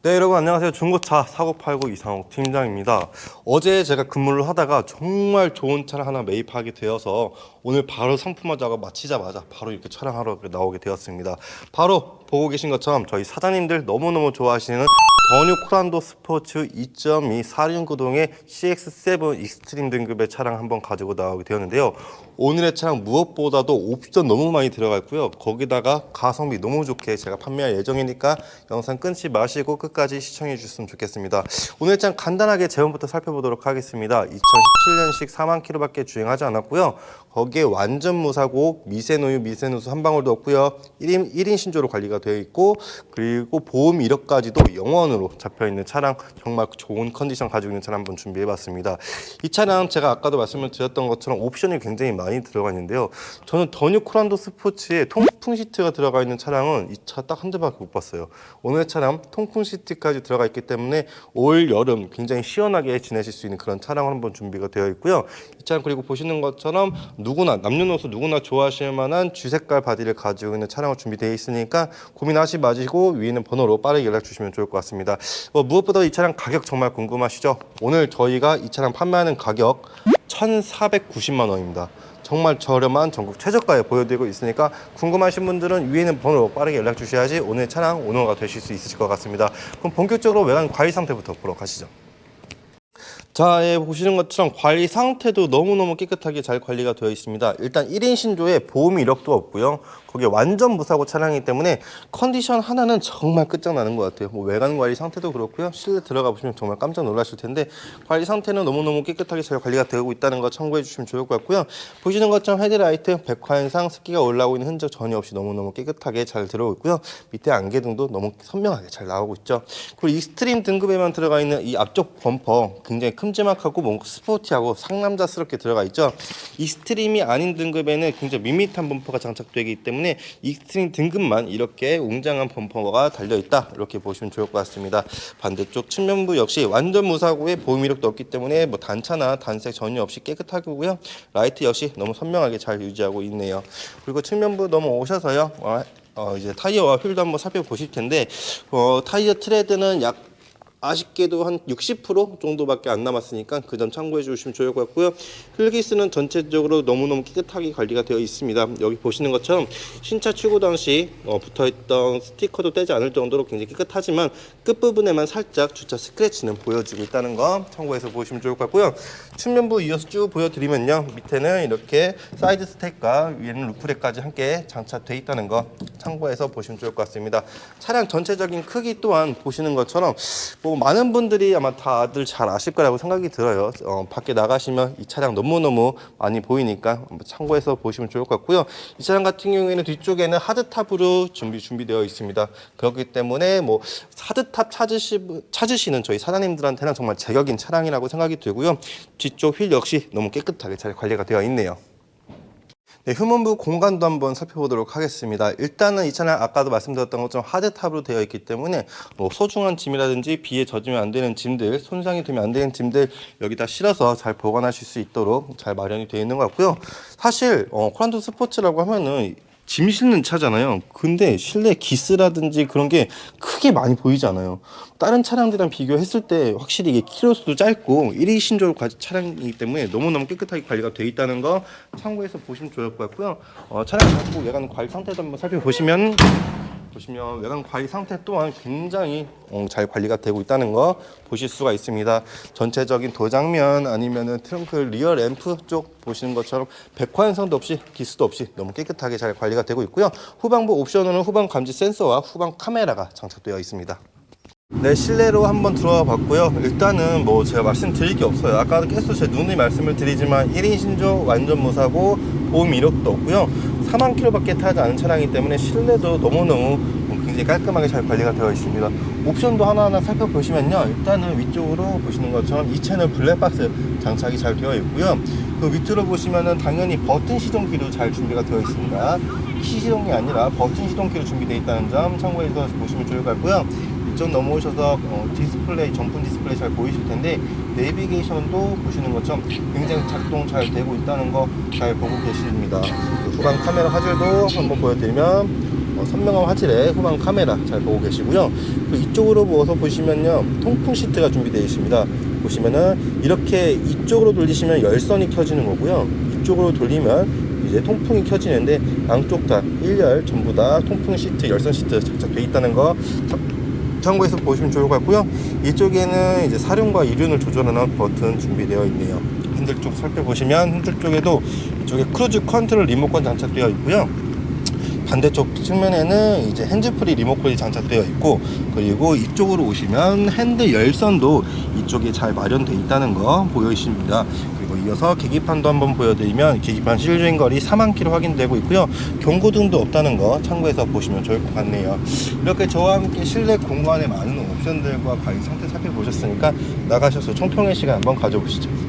네 여러분 안녕하세요. 중고차 사고 팔고 이상욱 팀장입니다. 어제 제가 근무를 하다가 정말 좋은 차량 하나 매입하게 되어서 오늘 바로 상품 화작업 마치자마자 바로 이렇게 촬영하러 나오게 되었습니다. 바로 보고 계신 것처럼 저희 사장님들 너무너무 좋아하시는 더뉴 코란도 스포츠 2.2 4륜구동의 CX7 익스트림 등급의 차량 한번 가지고 나오게 되었는데요. 오늘의 차량 무엇보다도 옵션 너무 많이 들어가 있고요. 거기다가 가성비 너무 좋게 제가 판매할 예정이니까 영상 끊지 마시고 끝까지 시청해 주셨으면 좋겠습니다. 오늘 장 간단하게 제원부터 살펴보도록 하겠습니다. 2017년식 4만 킬로밖에 주행하지 않았고요. 거기에 완전 무사고 미세노유 미세누수 한 방울도 없고요. 1인, 1인 신조로 관리가 되어 있고 그리고 보험 이력까지도 영원으로 잡혀 있는 차량 정말 좋은 컨디션 가지고 있는 차량 한번 준비해 봤습니다. 이 차량 제가 아까도 말씀을 드렸던 것처럼 옵션이 굉장히 많이 들어가 있는데요. 저는 더 뉴 코란도 스포츠에 통풍 시트가 들어가 있는 차량은 이 차 딱 한 대밖에 못 봤어요. 오늘 차량 통풍 시트까지 들어가 있기 때문에 올 여름 굉장히 시원하게 지내실 수 있는 그런 차량을 한번 준비가 되어 있고요. 이 차량 그리고 보시는 것처럼 누구나 남녀노소 누구나 좋아하실 만한 쥐색깔 바디를 가지고 있는 차량을 준비되어 있으니까 고민하지 마시고 위에 있는 번호로 빠르게 연락 주시면 좋을 것 같습니다 뭐 무엇보다 이 차량 가격 정말 궁금하시죠 오늘 저희가 이 차량 판매하는 가격 1,490만 원입니다. 정말 저렴한 전국 최저가에 보여드리고 있으니까 궁금하신 분들은 위에 있는 번호로 빠르게 연락 주셔야지 오늘 차량 오너가 되실 수 있으실 것 같습니다. 그럼 본격적으로 외관 관리 상태부터 보러 가시죠. 자, 예, 보시는 것처럼 관리 상태도 너무너무 깨끗하게 잘 관리가 되어 있습니다. 일단 1인 신조에 보험 이력도 없고요. 거기에 완전 무사고 차량이기 때문에 컨디션 하나는 정말 끝장나는 것 같아요. 뭐 외관 관리 상태도 그렇고요. 실내 들어가 보시면 정말 깜짝 놀라실 텐데 관리 상태는 너무너무 깨끗하게 잘 관리가 되고 있다는 거 참고해 주시면 좋을 것 같고요. 보시는 것처럼 헤드라이트 백화현상 습기가 올라오고 있는 흔적 전혀 없이 너무너무 깨끗하게 잘 들어오고 있고요. 밑에 안개등도 너무 선명하게 잘 나오고 있죠. 그리고 익스트림 등급에만 들어가 있는 이 앞쪽 범퍼 굉장히 큼지막하고 뭔가 스포티하고 상남자스럽게 들어가 있죠. 익스트림이 아닌 등급에는 굉장히 밋밋한 범퍼가 장착되기 때문에 익스트림 등급만 이렇게 웅장한 범퍼가 달려 있다 이렇게 보시면 좋을 것 같습니다. 반대쪽 측면부 역시 완전 무사고에 보험 이력도 없기 때문에 뭐 단차나 단색 전혀 없이 깨끗하고요. 라이트 역시 너무 선명하게 잘 유지하고 있네요. 그리고 측면부 넘어오셔서요. 어, 어, 이제 타이어와 휠도 한번 살펴보실 텐데 어, 타이어 트레드는 약 아쉽게도 한 60% 정도밖에 안 남았으니까 그 점 참고해 주시면 좋을 것 같고요. 휠기스는 전체적으로 너무너무 깨끗하게 관리가 되어 있습니다. 여기 보시는 것처럼 신차 출고 당시 어, 붙어있던 스티커도 떼지 않을 정도로 굉장히 깨끗하지만 끝부분에만 살짝 주차 스크래치는 보여지고 있다는 거 참고해서 보시면 좋을 것 같고요. 측면부 이어서 쭉 보여드리면요. 밑에는 이렇게 사이드 스택과 위에는 루프렉까지 함께 장착되어 있다는 거 참고해서 보시면 좋을 것 같습니다. 차량 전체적인 크기 또한 보시는 것처럼 뭐 많은 분들이 아마 다들 잘 아실 거라고 생각이 들어요. 어, 밖에 나가시면 이 차량 너무너무 많이 보이니까 참고해서 보시면 좋을 것 같고요. 이 차량 같은 경우에는 뒤쪽에는 하드탑으로 준비 준비되어 있습니다. 그렇기 때문에 뭐 하드탑 찾으시, 찾으시는 저희 사장님들한테는 정말 제격인 차량이라고 생각이 들고요. 뒤쪽 휠 역시 너무 깨끗하게 잘 관리가 되어 있네요. 네, 휴먼부 공간도 한번 살펴보도록 하겠습니다. 일단은 이 차량 아까도 말씀드렸던 것처럼 하드탑으로 되어 있기 때문에 뭐 소중한 짐이라든지 비에 젖으면 안 되는 짐들, 손상이 되면 안 되는 짐들 여기다 실어서 잘 보관하실 수 있도록 잘 마련이 되어 있는 것 같고요. 사실 어, 코란도 스포츠라고 하면은 짐 실는 차잖아요. 근데 실내 기스라든지 그런 게 크게 많이 보이지 않아요. 다른 차량들이랑 비교했을 때 확실히 이게 키로수도 짧고 1위 신조를 가진 차량이기 때문에 너무너무 깨끗하게 관리가 되어 있다는 거 참고해서 보시면 좋을 것 같고요. 어, 차량 갖고 외관 관리 상태도 한번 살펴보시면 보시면 외관 관리 상태 또한 굉장히 어, 잘 관리가 되고 있다는 거 보실 수가 있습니다. 전체적인 도장면 아니면은 트렁크 리어 램프 쪽 보시는 것처럼 백화 현상도 없이 기스도 없이 너무 깨끗하게 잘 관리가 되고 있고요. 후방부 옵션으로는 후방 감지 센서와 후방 카메라가 장착되어 있습니다. 네, 실내로 한번 들어와 봤고요. 일단은 뭐 제가 말씀드릴 게 없어요. 아까도 계속 제 눈이 말씀을 드리지만 1인 신조 완전 무사고 보험 이력도 없고요. 4만 킬로밖에 타지 않은 차량이기 때문에 실내도 너무너무 굉장히 깔끔하게 잘 관리가 되어 있습니다. 옵션도 하나하나 살펴보시면요. 일단은 위쪽으로 보시는 것처럼 이 채널 블랙박스 장착이 잘 되어 있고요. 그 밑으로 보시면은 당연히 버튼 시동키도 잘 준비가 되어 있습니다. 키 시동이 아니라 버튼 시동키로 준비되어 있다는 점 참고해서 보시면 좋을 것 같고요. 이쪽 넘어오셔서 어, 디스플레이 전분 디스플레이 잘 보이실 텐데 내비게이션도 보시는 것처럼 굉장히 작동 잘 되고 있다는 거 잘 보고 계십니다. 그 후방 카메라 화질도 한번 보여드리면 어, 선명한 화질의 후방 카메라 잘 보고 계시고요. 그 이쪽으로 모아서 보시면요 통풍 시트가 준비되어 있습니다. 보시면은 이렇게 이쪽으로 돌리시면 열선이 켜지는 거고요. 이쪽으로 돌리면 이제 통풍이 켜지는데 양쪽 다 1열 전부 다 통풍 시트, 열선 시트 장착되어 있다는 거 참- 참고해서 보시면 좋을 것 같고요. 이쪽에는 이제 사륜과 이륜을 조절하는 버튼 준비되어 있네요. 핸들 쪽 살펴보시면 핸들 쪽에도 이쪽에 크루즈 컨트롤 리모컨 장착되어 있고요. 반대쪽 측면에는 이제 핸즈프리 리모컨이 장착되어 있고 그리고 이쪽으로 오시면 핸들 열선도 이쪽에 잘 마련되어 있다는 거 보여있습니다. 그리고 이어서 계기판도 한번 보여드리면 계기판 실주행 거리 4만 킬로 확인되고 있고요. 경고등도 없다는 거 참고해서 보시면 좋을 것 같네요. 이렇게 저와 함께 실내 공간의 많은 옵션들과 가격 상태 살펴보셨으니까 나가셔서 총평의 시간 한번 가져보시죠.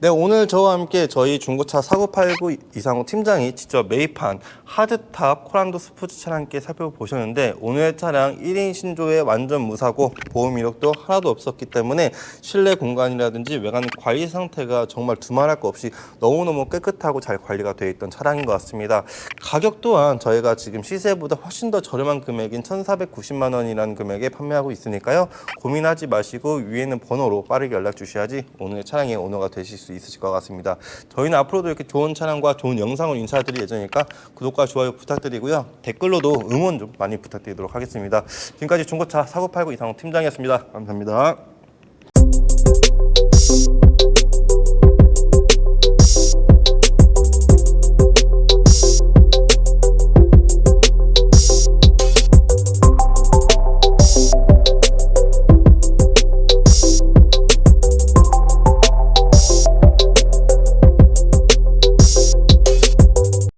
네, 오늘 저와 함께 저희 중고차 사고팔구 이상호 팀장이 직접 매입한 하드탑 코란도 스포츠 차량 함께 살펴보셨는데 오늘 차량 1인 신조에 완전 무사고 보험 이력도 하나도 없었기 때문에 실내 공간이라든지 외관 관리 상태가 정말 두말할 거 없이 너무너무 깨끗하고 잘 관리가 되어 있던 차량인 것 같습니다. 가격 또한 저희가 지금 시세보다 훨씬 더 저렴한 금액인 1,490만 원이라는 금액에 판매하고 있으니까요. 고민하지 마시고 위에는 번호로 빠르게 연락 주셔야지 오늘 차량의 오너가 되실 수수 있으실 것 같습니다. 저희는 앞으로도 이렇게 좋은 차량과 좋은 영상을 인사드릴 예정이니까 구독과 좋아요 부탁드리고요. 댓글로도 응원 좀 많이 부탁드리도록 하겠습니다. 지금까지 중고차 사고 팔고 이상 팀장이었습니다. 감사합니다.